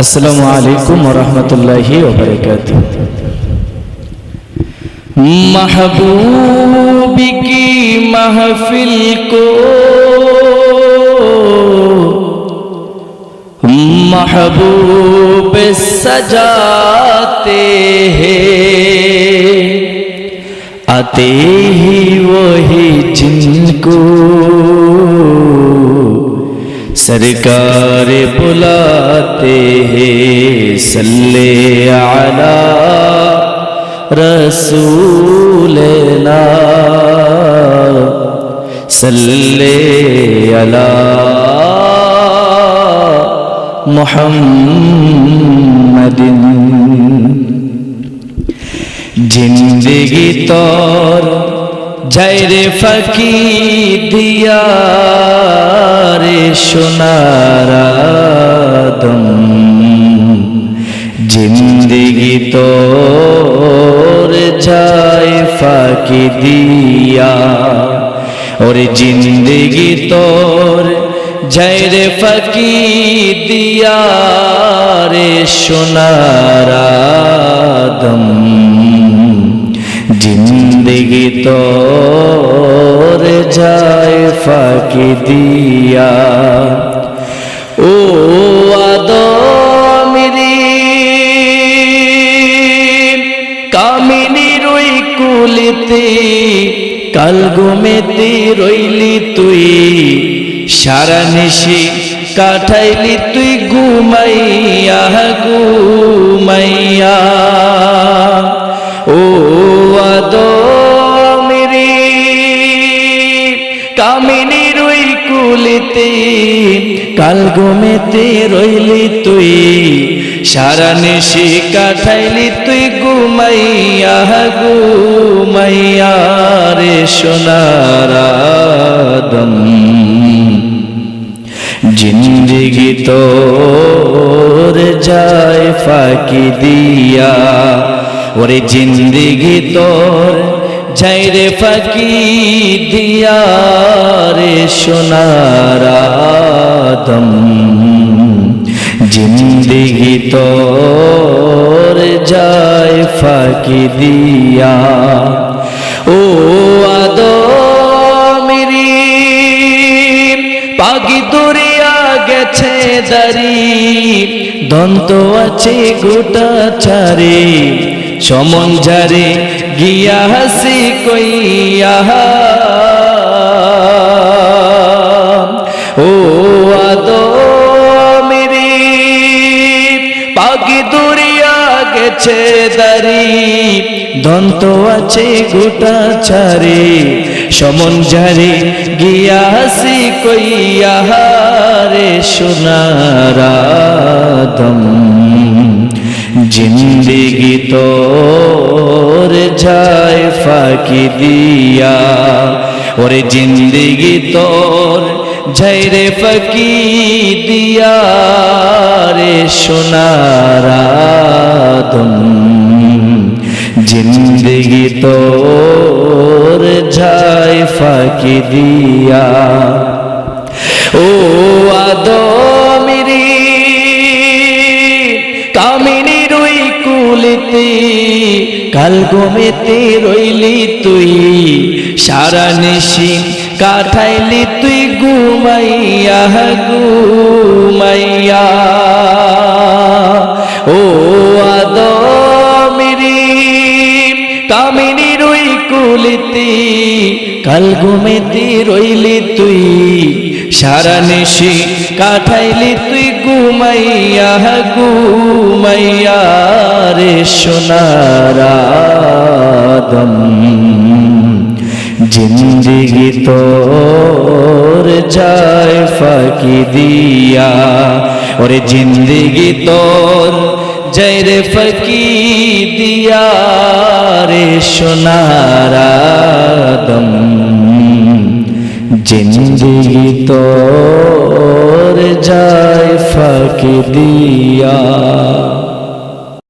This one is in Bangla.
السلام علیکم ورحمۃ اللہ وبرکاتہ۔ محبوب کی محفل کو محبوب سجاتے ہیں، آتے ہی وہی جن کو سرکار بلاتے ہیں صلی علی رسول اللہ صلی علی محمد زندگی طور پر ঝাইরে ফাঁকি দিয়া রে সোনারাদম জিন্দিগি তোর যাই ফাঁকি দিয়া, ওরে জিন্দিগি তোর ঝাইরে ফাঁকি দিয়া রে সোনারাদম জিন্দিগি তোর যায় ফাঁকি দিয়া। ও আদমিরি কামিনী রই কুলিতে, কাল ঘুমেতে রইলি তুই। সারা নিশি কাঠাইলি তুই ঘুমাইয়া ঘুমাইয়া। কাল ঘুমেতে রইলি তুই, সারা নিশি কাঠাইলি তুই ঘুমাইয়া ঘুমাইয়া রে সোনারাদম জিন্দিগি তোর যায় ফাঁকি দিয়া, ওরে জিন্দিগি তোর যাই রে ফাঁকি দিয়া রে সোনারাদম জিন্দিগি তোর যায় ফাঁকি দিয়া। ও আদমিরি, পাগি দরিয়া গেছে দারি দন্ত আছে গোটা চারে সমন যারে গিয়া হাসি কইয়া। ও আদো মেরি পাগি দরিয়া গেছে দারি দন্ত আছে গোটা চারে। সমন যারে গিয়া হাসি কইয়া রে সোনারাদম জিন্দিগি তোর যায় ফাঁকি দিয়া, ওরে জিন্দিগি তোর যায় রে ফাঁকি দিয়া রে সোনারাদম জিন্দিগি তোর যায় ফাঁকি দিয়া, ও আদমিরি কামিনী কুলিতে কাল ঘুমেতে রইলি তুই। সারা নিশি কাঠাইলি তুই ঘুমাইয়া ঘুমাইয়া। ও আদমিরি কামি কাল ঘুমেতে রইলি তুই, সারা নিশি কাঠাইলি তুই ঘুমাইয়া ঘুমাইয়া রে সোনারাদম জিন্দিগি তোর যায় ফাঁকি দিয়া, ওরে জিন্দিগি তোর জয় রে ফকি দিয়া রে সোনারাদম জিন্দিগি তোর যায় ফকি দিয়া।